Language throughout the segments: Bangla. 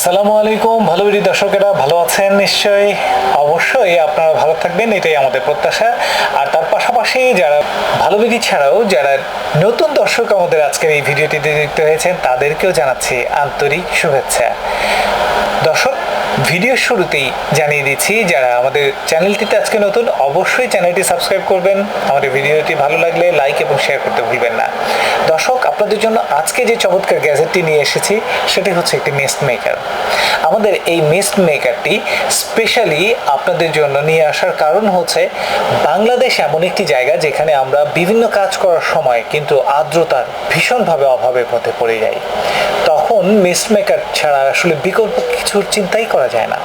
আসসালামু আলাইকুম। ভালো বিড়ি দর্শকেরা ভালো আছেন? নিশ্চয়ই অবশ্যই আপনারা ভালো থাকবেন, এটাই আমাদের প্রত্যাশা। আর তার পাশাপাশি যারা ভালো বিড়ি ছাড়াও যারা নতুন দর্শক আমাদের আজকের এই ভিডিওটিতে যুক্ত হয়েছেন, তাদেরকেও জানাচ্ছি আন্তরিক শুভেচ্ছা। দর্শক ভিডিও শুরুতেই জানিয়ে দিচ্ছি, যারা আমাদের চ্যানেলটিতে আজকে নতুন, অবশ্যই চ্যানেলটি সাবস্ক্রাইব করবেন। আমাদের ভিডিওটি ভালো লাগলে লাইক এবং শেয়ার করতে ভুলবেন না। দর্শক, আপনাদের জন্য আজকে যে চমৎকার গ্যাজেটটি নিয়ে এসেছি, সেটি হচ্ছে একটি মিস্ট মেকার। আমাদের এই মিস্ট মেকারটি স্পেশালি আপনাদের জন্য নিয়ে আসার কারণ হচ্ছে, বাংলাদেশ এমন একটি জায়গা যেখানে আমরা বিভিন্ন কাজ করার সময় কিন্তু আর্দ্রতার ভীষণভাবে অভাবের পথে পড়ে যাই। তখন মিস্ট মেকার ছাড়া আসলে বিকল্প কিছুর চিন্তাই করা যায় না।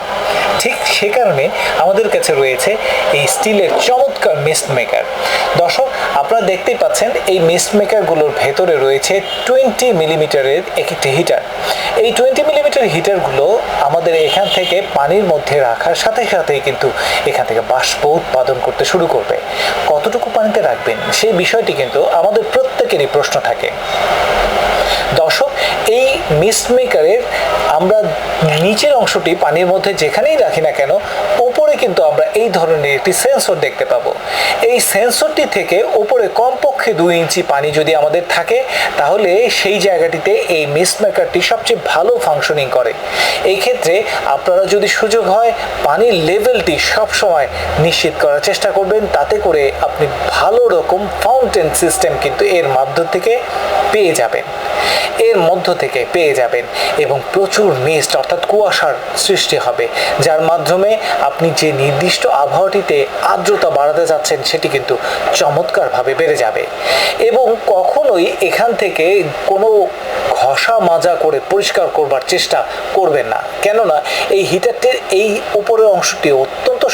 ঠিক সে কারণে আমাদের কাছে রয়েছে এই স্টিলের চমৎকার মিস্ট মেকার দর্শক, আপনারা দেখতেই পাচ্ছেন এই মিস্ট মেকারগুলোর ভেতরে রয়েছে টোয়েন্টি মিলিমিটারের একটি হিটার। এই টোয়েন্টি মিলিমিটার হিটারগুলো আমাদের এখান থেকে পানির মধ্যে রাখার সাথে সাথেই কিন্তু এখান থেকে বাষ্প উৎপাদন করতে শুরু করবে। কতটুকু পানিতে রাখবেন সেই বিষয়টি কিন্তু আমাদের প্রত্যেকেরই প্রশ্ন থাকে। দর্শক এই মিস্ট মেকারের আমরা নিচের অংশটি পানির মধ্যে যেখানেই রাখি না কেন, ওপরে কিন্তু আমরা এই ধরনের একটি সেন্সর দেখতে পাবো। এই সেন্সরটি থেকে ওপরে কমপক্ষে দুই ইঞ্চি পানি যদি আমাদের থাকে, তাহলে সেই জায়গাটিতে এই মিস্ট মেকারটি সবচেয়ে ভালো ফাংশনিং করে। এই ক্ষেত্রে আপনারা যদি সুযোগ হয়, পানির লেভেলটি সবসময় নিশ্চিত করার চেষ্টা করবেন। তাতে করে আপনি ভালো রকম ফাউন্টেন সিস্টেম কিন্তু এর মাধ্য থেকে পেয়ে যাবেন। এর মধ্য থেকে পেয়ে যাবেন এবং প্রচুর মিস্ট অর্থাৎ কুয়াশার সৃষ্টি হবে। যার মাধ্যমে আপনি যে নির্দিষ্ট আবহাওয়াটিতে আর্দ্রতা বাড়াতে যাচ্ছেন, সেটি কিন্তু চমৎকারভাবে বেড়ে যাবে। এবং কখনোই এখান থেকে কোনো ঘষা মাজা করে পরিষ্কার করবার চেষ্টা করবেন না। কেননা এই হিটারটির এই উপরের অংশটি অত্যন্ত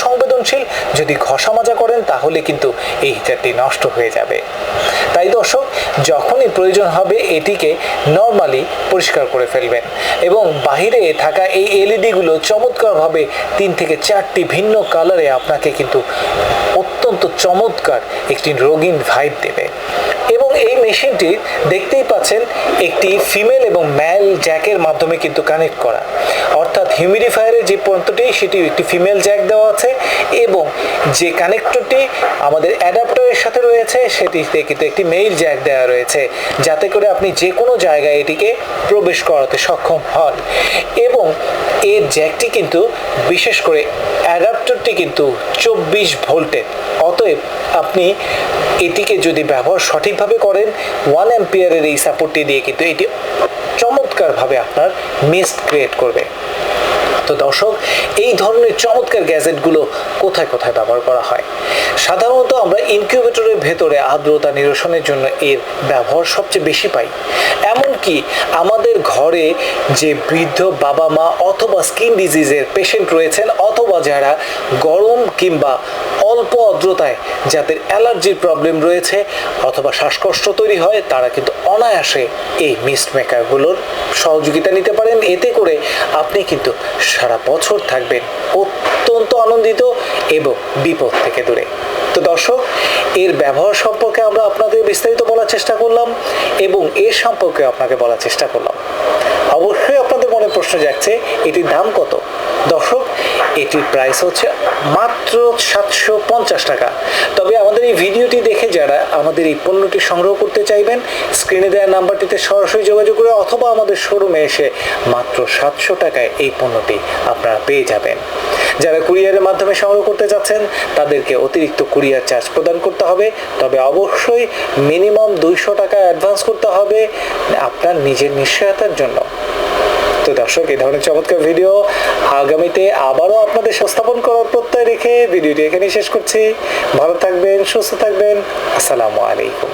সংবেদনশীল যদি ঘষা মাজা করেন তাহলে কিন্তু এই হিটারটি নষ্ট হয়ে যাবে। তাই দর্শক, যখনই প্রয়োজন হবে এটিকে নর্মালি পরিষ্কার করে ফেলবেন এবং বাহিরে থাকা এই এলইডিগুলো চমৎকারভাবে তিন থেকে চারটি ভিন্ন কালারে আপনাকে কিন্তু অত্যন্ত চমৎকার একটি রঙিন ভাইব দেবে। এবং এই মেশিনটি দেখতেই পাচ্ছেন, একটি ফিমেল এবং ম্যাল জ্যাকের মাধ্যমে কিন্তু কানেক্ট করা। অর্থাৎ হিউমিডিফায়ারের যে পন্থটি, সেটি একটি ফিমেল জ্যাক দেওয়া আছে এবং যে কানেক্টরটি আমাদের অ্যাডাপ্টারের সাথে রয়েছে, সেটিতে কিন্তু একটি মেইল জ্যাক দেওয়া রয়েছে, যাতে করে আপনি যে কোনো জায়গায় এটিকে প্রবেশ করাতে সক্ষম হন। এবং এর জ্যাকটি কিন্তু বিশেষ করে অ্যাডাপ্টারটি কিন্তু চব্বিশ ভোল্টের অতএব আপনি এটিকে যদি ব্যবহার সঠিকভাবে করেন ওয়ান অ্যাম্পিয়ারের এই সাপোর্টটি দিয়ে কিন্তু এটি চমৎকারভাবে আপনার মিস্ট ক্রিয়েট করবে। দর্শক, এই ধরনের চমৎকার গ্যাজেটগুলো কোথায় কোথায় ব্যবহার করা হয়? সাধারণত আমরা ইনকিউবেটরের ভেতরে আর্দ্রতা নিরসনের জন্য এর ব্যবহার সবচেয়ে বেশি পাই। এমনকি আমাদের ঘরে যে বৃদ্ধ বাবা মা অথবা স্কিন ডিজিজের পেশেন্ট রয়েছেন, অথবা যারা গরম কিংবা অল্প আর্দ্রতায় যাদের অ্যালার্জির প্রবলেম রয়েছে অথবা শ্বাসকষ্ট তৈরি হয়, তারা কিন্তু অনায়াসে এই মিস্ট মেকারগুলোর সহযোগিতা নিতে পারেন। এতে করে আপনি কিন্তু সারা বছর থাকবেন অত্যন্ত আনন্দিত এবং বিপদ থেকে দূরে। তো দর্শক, এর ব্যবহার সম্পর্কে আমরা আপনাদের বিস্তারিত বলার চেষ্টা করলাম এবং এর সম্পর্কে আপনাকে বলার চেষ্টা করলাম। অবশ্যই আপনাদের মনে প্রশ্ন যাচ্ছে এটির দাম কত? দর্শক এটির প্রাইস হচ্ছে মাত্র সাতশো পঞ্চাশ টাকা। তবে আমাদের এই ভিডিওটি দেখে যারা আমাদের এই পণ্যটি সংগ্রহ করতে চাইবেন স্ক্রিনে দেওয়া নাম্বারটিতে সরাসরি যোগাযোগ করে অথবা আমাদের শোরুমে এসে মাত্র সাতশো টাকায় এই পণ্যটি আপনারা পেয়ে যাবেন। যারা কুরিয়ারের মাধ্যমে সংগ্রহ করতে চাচ্ছেন, তাদেরকে অতিরিক্ত কুরিয়ার চার্জ প্রদান করতে হবে। তবে অবশ্যই মিনিমাম দুইশো টাকা অ্যাডভান্স করতে হবে আপনার নিজের নিশ্চয়তার জন্য। তো দর্শক, এই ধরনের চমৎকার ভিডিও আগামীতে আবারও আপনাদের সংস্থাপন করার প্রত্যয় রেখে ভিডিওটি এখানেই শেষ করছি। ভালো থাকবেন, সুস্থ থাকবেন। আসসালামু আলাইকুম।